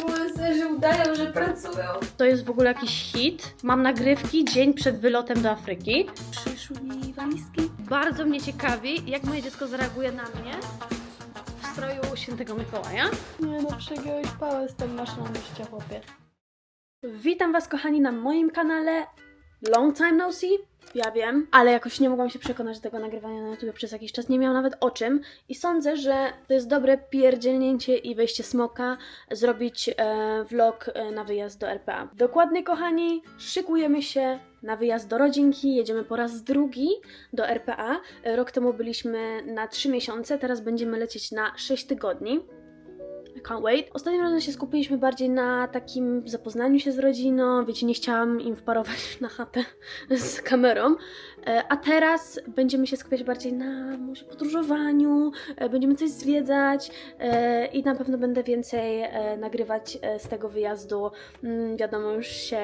Influencerzy udają, że pracują. To jest w ogóle jakiś hit. Mam nagrywki dzień przed wylotem do Afryki. Przyszły mi walizki. Bardzo mnie ciekawi, jak moje dziecko zareaguje na mnie w stroju świętego Mikołaja. Nie no, przegiąłeś pałę z tą maszyną chłopie. Witam Was, kochani, na moim kanale. Long time no see. Ja wiem, ale jakoś nie mogłam się przekonać do tego nagrywania na YouTube przez jakiś czas. Nie miałam nawet o czym. I sądzę, że to jest dobre pierdzielnięcie i wejście smoka, zrobić e, vlog e, na wyjazd do RPA. Dokładnie, kochani, szykujemy się na wyjazd do rodzinki. Jedziemy po raz drugi do RPA. E, Rok temu byliśmy na 3 miesiące, teraz będziemy lecieć na 6 tygodni. I can't wait. Ostatnim razem się skupiliśmy bardziej na takim zapoznaniu się z rodziną. Wiecie, nie chciałam im wparować na chatę z kamerą. E, A teraz będziemy się skupiać bardziej na może podróżowaniu, e, będziemy coś zwiedzać e, i na pewno będę więcej nagrywać z tego wyjazdu. Mm, Wiadomo, już się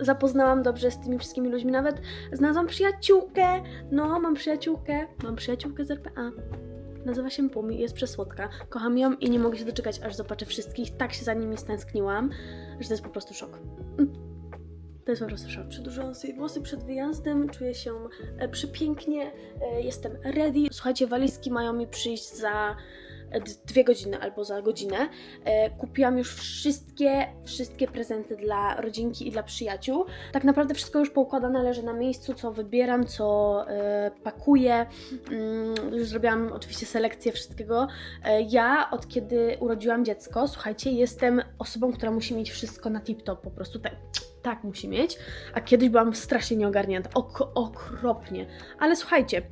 zapoznałam dobrze z tymi wszystkimi ludźmi. Nawet znalazłam przyjaciółkę. No, mam przyjaciółkę. Mam przyjaciółkę z RPA. Nazywa się Pumi, jest przesłodka. Kocham ją i nie mogę się doczekać, aż zobaczę wszystkich. Tak się za nimi stęskniłam, że to jest po prostu szok. To jest po prostu szok. Przedłużyłam sobie włosy przed wyjazdem, czuję się e, przepięknie, e, jestem ready. Słuchajcie, walizki mają mi przyjść za dwie godziny albo za godzinę. E, kupiłam już wszystkie, wszystkie prezenty dla rodzinki i dla przyjaciół. Tak naprawdę wszystko już poukładane leży na miejscu, co wybieram, co e, pakuję. Mm, już zrobiłam oczywiście selekcję wszystkiego. E, Ja od kiedy urodziłam dziecko, słuchajcie, jestem osobą, która musi mieć wszystko na tip-top, po prostu tak, tak musi mieć. A kiedyś byłam strasznie nieogarnięta, ok- okropnie. Ale słuchajcie,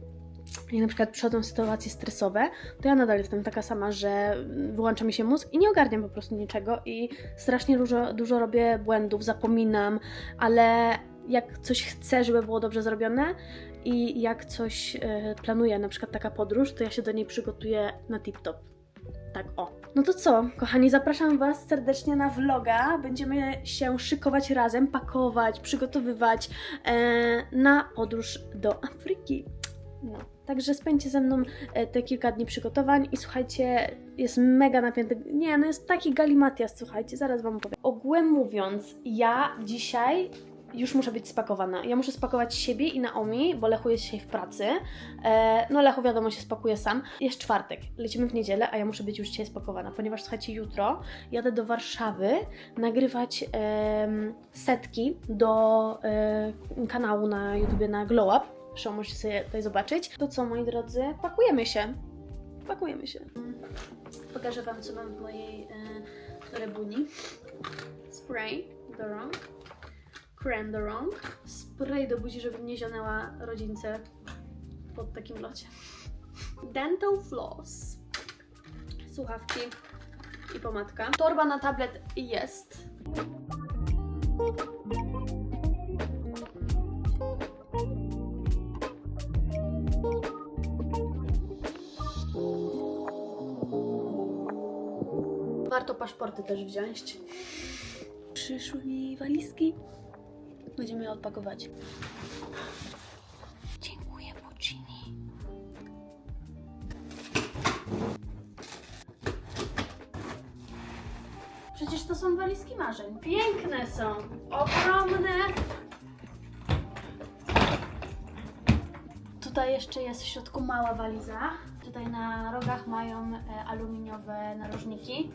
jak na przykład przychodzą sytuacje stresowe, to ja nadal jestem taka sama, że wyłącza mi się mózg i nie ogarniam po prostu niczego i strasznie dużo, dużo robię błędów, zapominam, ale jak coś chcę, żeby było dobrze zrobione i jak coś e, planuję, na przykład taka podróż, to ja się do niej przygotuję na tip-top. Tak, o. No to co, kochani, zapraszam Was serdecznie na vloga. Będziemy się szykować razem, pakować, przygotowywać e, na podróż do Afryki. No, także spędźcie ze mną e, te kilka dni przygotowań i słuchajcie, jest mega napięty. Nie, no jest taki galimatias, słuchajcie, zaraz Wam powiem. Ogółem mówiąc, ja dzisiaj już muszę być spakowana. Ja muszę spakować siebie i Naomi, bo Lechu jest dzisiaj w pracy. E, no Lechu wiadomo się spakuje sam. Jest czwartek, lecimy w niedzielę, a ja muszę być już dzisiaj spakowana, ponieważ słuchajcie, jutro jadę do Warszawy nagrywać em, setki do e, kanału na YouTubie na Glow Up. Zresztą możecie sobie tutaj zobaczyć. To co, moi drodzy, pakujemy się. Pakujemy się. Pokażę Wam, co mam w mojej e, torebuni. Spray do rąk. Krem do rąk. Spray do buzi, żeby nie zionęła rodzince pod takim locie. Dental floss. Słuchawki i pomadka. Torba na tablet jest. Warto paszporty też wziąć. Przyszły mi walizki. Będziemy je odpakować. Dziękuję, Puccini. Przecież to są walizki marzeń. Piękne są. Ogromne. Tutaj jeszcze jest w środku mała waliza. Tutaj na rogach mają e, aluminiowe narożniki.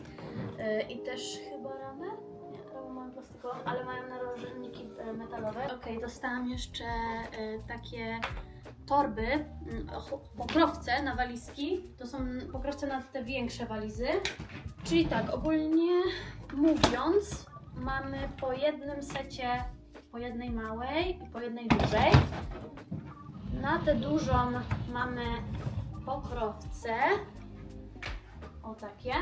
E, I też chyba ramę? Nie, ramę plastikową, ale mają narożniki e, metalowe. Okej, dostałam jeszcze takie torby, mm, pokrowce na walizki. To są pokrowce na te większe walizy. Czyli tak, ogólnie mówiąc, mamy po jednym secie, po jednej małej i po jednej dużej. Na tę dużą mamy pokrowce. O takie.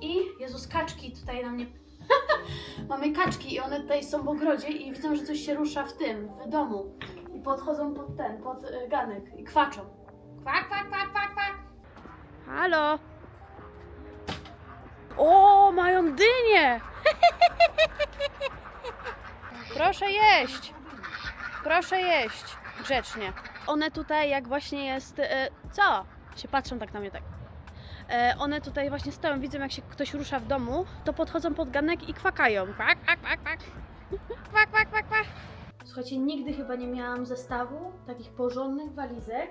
I Jezus, kaczki tutaj na mnie. mamy kaczki i one tutaj są w ogrodzie i widzą, że coś się rusza w tym, w domu. I podchodzą pod ten, pod y, ganek i kwaczą. Kwak, kwak, kwak, kwak, kwak. Halo? O, mają dynię! Proszę jeść! Proszę jeść! Grzecznie. One tutaj, jak właśnie jest. E, co? Się patrzą tak na mnie tak. e, one tutaj właśnie stoją, widzą jak się ktoś rusza w domu, to podchodzą pod ganek i kwakają. Kwak, kwak, kwak, kwak. Kwak, kwak, kwak, kwak. Słuchajcie, nigdy chyba nie miałam zestawu takich porządnych walizek.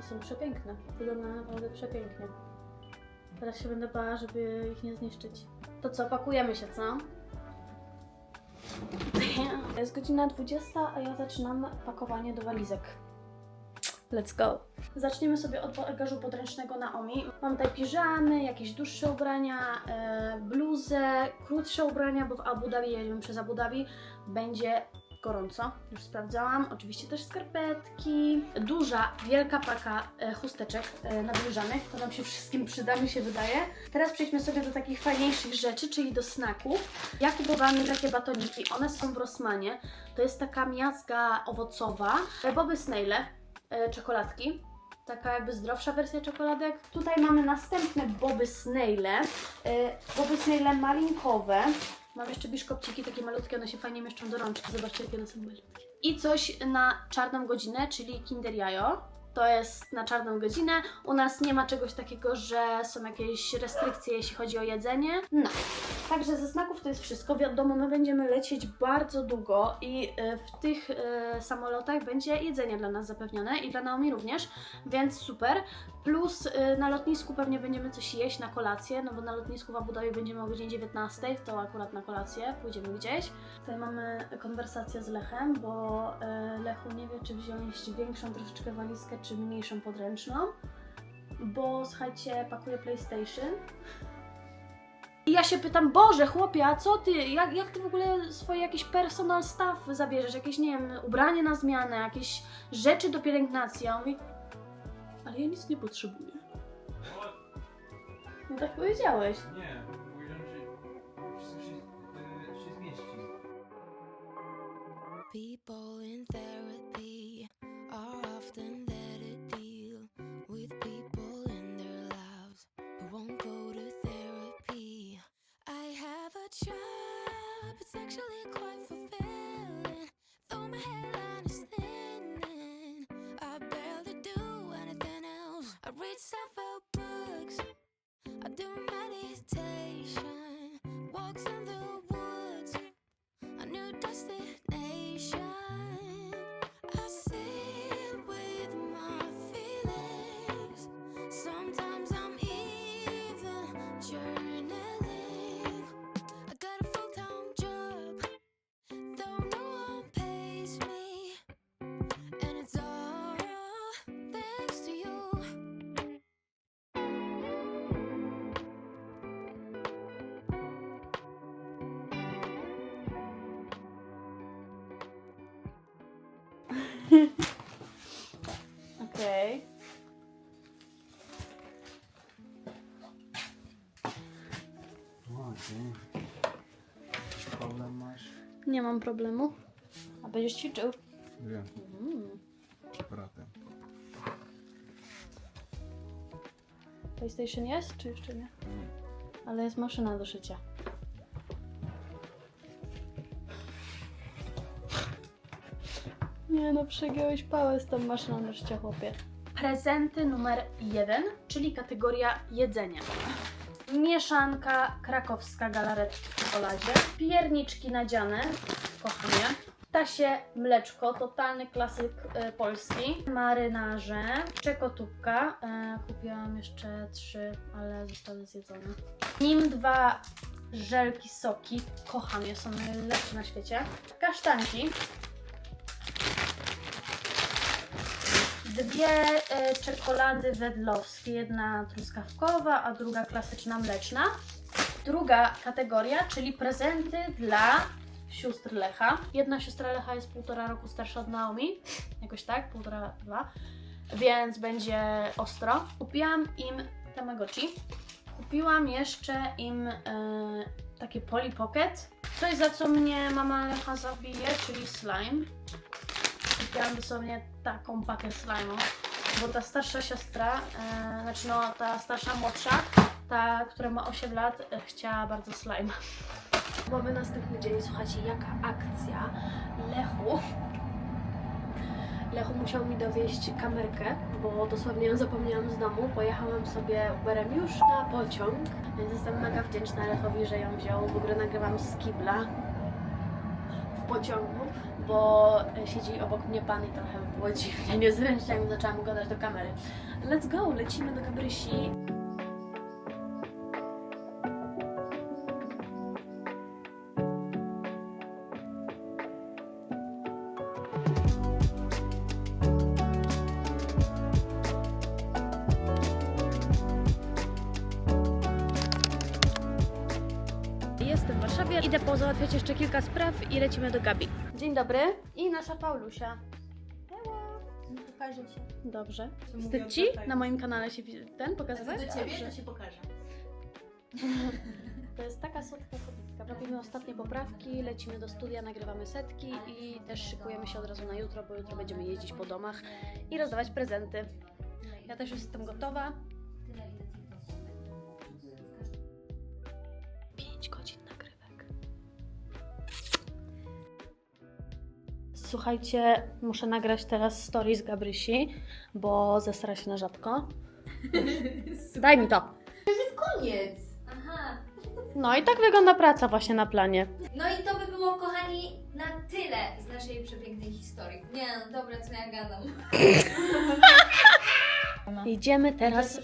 I są przepiękne. Wyglądają naprawdę przepięknie. Teraz się będę bała, żeby ich nie zniszczyć. To co, pakujemy się, co? Jest godzina 20, a ja zaczynam pakowanie do walizek. Let's go. Zaczniemy sobie od bagażu podręcznego Naomi. Mam tutaj piżamy, jakieś dłuższe ubrania, e, bluzę, krótsze ubrania, bo w Abu Dhabi, jedziemy przez Abu Dhabi, będzie gorąco. Już sprawdzałam. Oczywiście też skarpetki. Duża, wielka paka e, chusteczek e, nawilżanych. To nam się wszystkim przyda, mi się wydaje. Teraz przejdźmy sobie do takich fajniejszych rzeczy, czyli do snaków. Ja kupowałam takie batoniki. One są w Rossmanie. To jest taka miazga owocowa. E, Boby Snaile, czekoladki. Taka jakby zdrowsza wersja czekoladek. Tutaj mamy następne Boby Snaile. Boby Snaile malinkowe. Mam jeszcze biszkopciki takie malutkie, one się fajnie mieszczą do rączki. Zobaczcie, jakie one są malutkie. I coś na czarną godzinę, czyli Kinder Jajo. To jest na czarną godzinę. U nas nie ma czegoś takiego, że są jakieś restrykcje, jeśli chodzi o jedzenie. No. Także ze znaków to jest wszystko. Wiadomo, my będziemy lecieć bardzo długo i e, w tych e, samolotach będzie jedzenie dla nas zapewnione i dla Naomi również, więc super. Plus y, na lotnisku pewnie będziemy coś jeść na kolację, no bo na lotnisku w Abu Dhabi będziemy o godzinie 19, to akurat na kolację pójdziemy gdzieś. Tutaj mamy konwersację z Lechem, bo y, Lechu nie wie, czy wziąć większą troszeczkę walizkę, czy mniejszą podręczną, bo słuchajcie, pakuje PlayStation. I ja się pytam, Boże, chłopie, a co ty? Jak, jak ty w ogóle swoje jakieś personal stuff zabierzesz? Jakieś, nie wiem, ubranie na zmianę, jakieś rzeczy do pielęgnacji? A on mówi, ja nic nie potrzebuję. No tak powiedziałeś. Nie, powiedziałem, że wszystko się, y, się zmieści. People in therapy are often there to deal with people in their lives who won't go to therapy. I have a job, it's actually quite fulfilling. Though my hairline is thinning, reach so. Okej. Okej. Jakiś problem masz? Nie mam problemu. A będziesz ćwiczył? Wiem, Mm. bratem. PlayStation jest, czy jeszcze nie? Ale jest maszyna do szycia. Nie no, przegiąłeś pałę z tą maszyną do szycia, chłopie. Prezenty numer jeden, czyli kategoria jedzenia. Mieszanka krakowska galaretki w czekoladzie. Pierniczki nadziane, kocham je. Tasie mleczko, totalny klasyk e, polski. Marynarze, czekotubka. E, kupiłam jeszcze trzy, ale zostały zjedzone. Nim dwa żelki soki. Kocham je, są najlepsze na świecie. Kasztanki. Dwie e, czekolady wedlowskie, jedna truskawkowa, a druga klasyczna mleczna. Druga kategoria, czyli prezenty dla sióstr Lecha. Jedna siostra Lecha jest półtora roku starsza od Naomi, jakoś tak, półtora, dwa, więc będzie ostro. Kupiłam im Tamagotchi. Kupiłam jeszcze im e, takie Polly Pocket. Coś za co mnie mama Lecha zabije, czyli slime. Kupiłam dosłownie taką pakę slime'u, bo ta starsza siostra, e, znaczy no ta starsza młodsza, ta, która ma 8 lat, chciała bardzo slime. Mamy następny dzień, słuchajcie, jaka akcja Lechu. Lechu musiał mi dowieść kamerkę, bo dosłownie ją zapomniałam z domu. Pojechałam sobie Uberem już na pociąg, więc jestem mega wdzięczna Lechowi, że ją wziął. W ogóle nagrywam z kibla w pociągu, bo siedzi obok mnie pan i trochę było dziwnie, niezręcznie jak zaczęłam gadać do kamery. Let's go, lecimy do Gabrysi. Idę pozałatwiać jeszcze kilka spraw i lecimy do Gabi. Dzień dobry. I nasza Paulusia. Pokażę się. Dobrze. Wstyd ci na moim kanale się wi- ten pokazywać? Do ciebie Dobrze. to się pokaże. To jest taka słodka kobitka. Robimy ostatnie poprawki, lecimy do studia, nagrywamy setki i też szykujemy się od razu na jutro, bo jutro będziemy jeździć po domach i rozdawać prezenty. Ja też już jestem gotowa. 5 Słuchajcie, muszę nagrać teraz story z Gabrysi, bo zestra się na rzadko. Daj mi to. Koniec! Aha. No i tak wygląda praca właśnie na planie. No i to by było, kochani, na tyle z naszej przepięknej historii. Nie no, dobra, co ja gadam. Idziemy teraz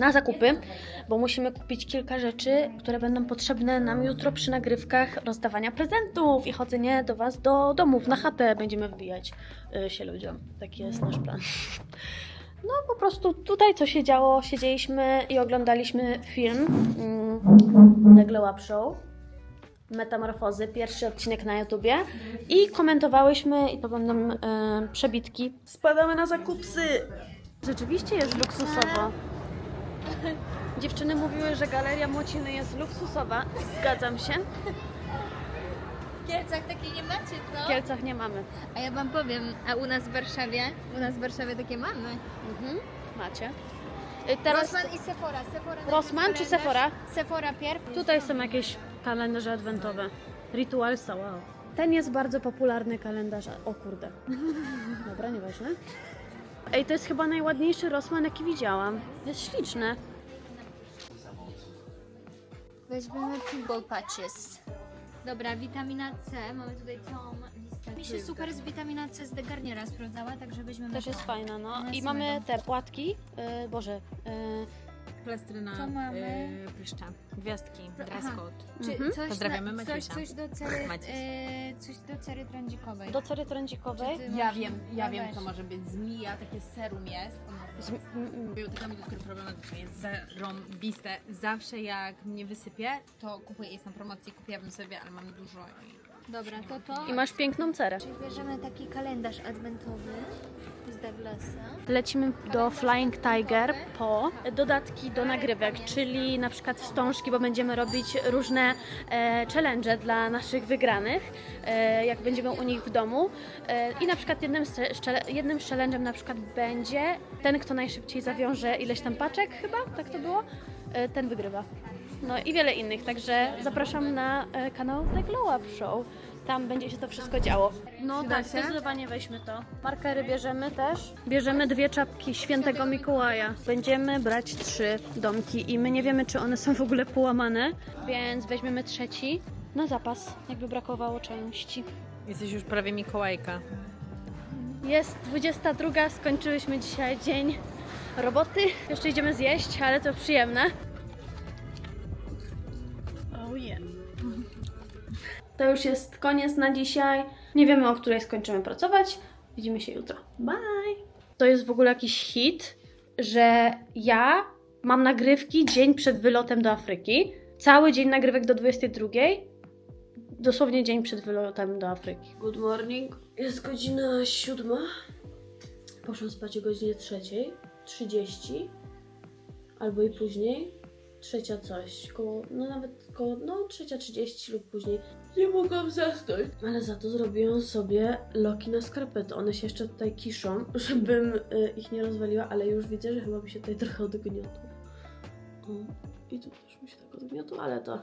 na zakupy, bo musimy kupić kilka rzeczy, które będą potrzebne nam jutro przy nagrywkach rozdawania prezentów i chodzenie do Was do domów, na chatę będziemy wbijać y, się ludziom. Taki jest nasz plan. No po prostu tutaj co się działo, siedzieliśmy i oglądaliśmy film The Glow Up Show. Metamorfozy, pierwszy odcinek na YouTubie i komentowałyśmy i to będą e, przebitki. Spadamy na zakupsy! Rzeczywiście jest luksusowo. Dziewczyny mówiły, że Galeria Młociny jest luksusowa. Zgadzam się. W Kielcach takiej nie macie, W co? Kielcach nie mamy. A ja wam powiem, a u nas w Warszawie, u nas w Warszawie takie mamy. Mhm. Macie. Y, Teraz Rossmann i Sephora. Sephora Rossmann najpierw czy kalendarz. Sephora? Sephora pierw. tutaj są jakieś kalendarze adwentowe. Ritualsa, wow. Ten jest bardzo popularny kalendarz. O kurde. Dobra, nieważne. Ej, to jest chyba najładniejszy Rossmann, jaki widziałam. Jest śliczny. Weźmiemy Pimple Patches. Dobra, witamina C. Mamy tutaj całą listę. Mi się super z witamina C z The Garniera sprawdzała, także weźmiemy Też to. jest fajna, no. I mamy te płatki. Yy, Boże. Yy, Plastryna Co mamy? y, pryszcza. Gwiazdki, Aha. dress code. Czy Mhm. coś, Pozdrawiamy na, coś, Maciusia. coś do cery, Maciuś. e, coś do cery trądzikowej. do cery trądzikowej. Czy ty Ja masz- wiem, ja no wiem weź. co może być. Zmija, takie serum jest. Z, m, m, to problematycznie, jest zarąbiste. Zawsze jak mnie wysypie, to kupuję, jest na promocji, kupiłabym sobie, ale mam dużo i... Dobra, to to. I masz piękną cerę. Czyli bierzemy taki kalendarz adwentowy z Douglasa. Lecimy do Flying Tiger po dodatki do nagrywek, czyli na przykład wstążki, bo będziemy robić różne e, challenge dla naszych wygranych, e, jak będziemy u nich w domu. E, I na przykład jednym z, jednym challenge'em na przykład będzie ten, kto najszybciej zawiąże ileś tam paczek chyba, tak to było, e, ten wygrywa. No i wiele innych, także zapraszam na e, kanał The Glow Up Show. Tam będzie się to wszystko działo. No tak, zdecydowanie weźmy to. Markery bierzemy też. Bierzemy dwie czapki świętego Mikołaja. Będziemy brać trzy domki i my nie wiemy, czy one są w ogóle połamane, więc weźmiemy trzeci na zapas, jakby brakowało części. Jesteś już prawie Mikołajka. Jest 22, skończyłyśmy dzisiaj dzień roboty. Jeszcze idziemy zjeść, ale to przyjemne. To już jest koniec na dzisiaj. Nie wiemy, o której skończymy pracować. Widzimy się jutro. Bye! To jest w ogóle jakiś hit, że ja mam nagrywki dzień przed wylotem do Afryki. Cały dzień nagrywek do 22. Dosłownie dzień przed wylotem do Afryki. Good morning. Jest godzina siódma. Poszłam spać o godzinie trzeciej. 30. Albo i później. Trzecia coś. Koło, no nawet koło, no trzecia 30 lub później. Nie mogłam zasnąć. Ale za to zrobiłam sobie loki na skarpety. One się jeszcze tutaj kiszą, żebym y, ich nie rozwaliła, ale już widzę, że chyba mi się tutaj trochę odgniotło. O, I tu też mi się tak odgniotło, ale to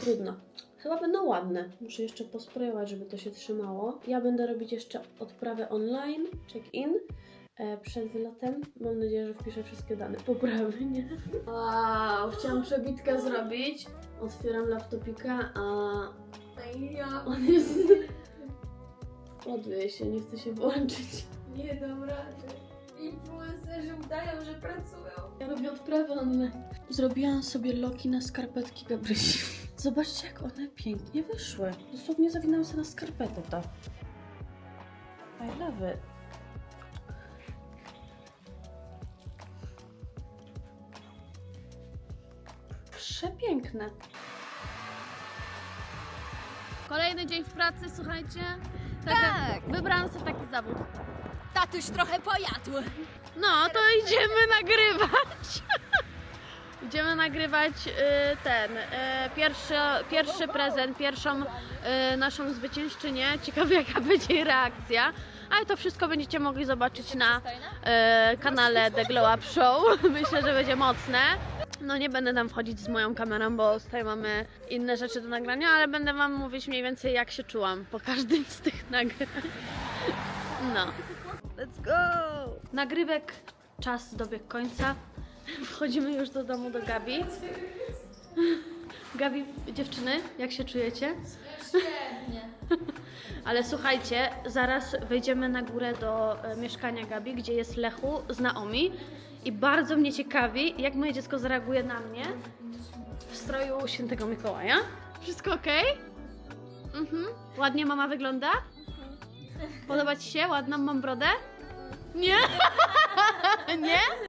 trudno. Chyba będą ładne. Muszę jeszcze posprayować, żeby to się trzymało. Ja będę robić jeszcze odprawę online, check-in e, przed wylotem. Mam nadzieję, że wpiszę wszystkie dane poprawy, nie? Wow, chciałam przebitkę zrobić. Otwieram laptopika, a Ja on jest... Ładuje się, nie chce się włączyć. nie dam rady. Influencerzy udają, że pracują. Ja robię odprawę online. Zrobiłam sobie loki na skarpetki Gabrysi. Zobaczcie, jak one pięknie wyszły. Dosłownie zawinęłam sobie na skarpetę to. I love it. Przepiękne. Kolejny dzień w pracy, słuchajcie. Tak. Wybrałam sobie taki zawód. Tatuś trochę pojadł. No, to idziemy nagrywać. idziemy nagrywać y, ten y, pierwszy, pierwszy prezent, pierwszą y, naszą zwyciężczynię. Ciekawe jaka będzie jej reakcja. Ale to wszystko będziecie mogli zobaczyć na y, kanale The Glow Up Show. Myślę, że będzie mocne. No nie będę tam wchodzić z moją kamerą, bo tutaj mamy inne rzeczy do nagrania, ale będę wam mówić mniej więcej jak się czułam po każdym z tych nagrań. No. Let's go! Nagrywek czas dobiegł końca. Wchodzimy już do domu do Gabi. Gabi, dziewczyny, jak się czujecie? Ale słuchajcie, zaraz wejdziemy na górę do e, mieszkania Gabi, gdzie jest Lechu z Naomi. I bardzo mnie ciekawi, jak moje dziecko zareaguje na mnie w stroju świętego Mikołaja. Wszystko ok? Mhm. Ładnie mama wygląda? Podoba Ci się? Ładną mam brodę? Nie? Nie?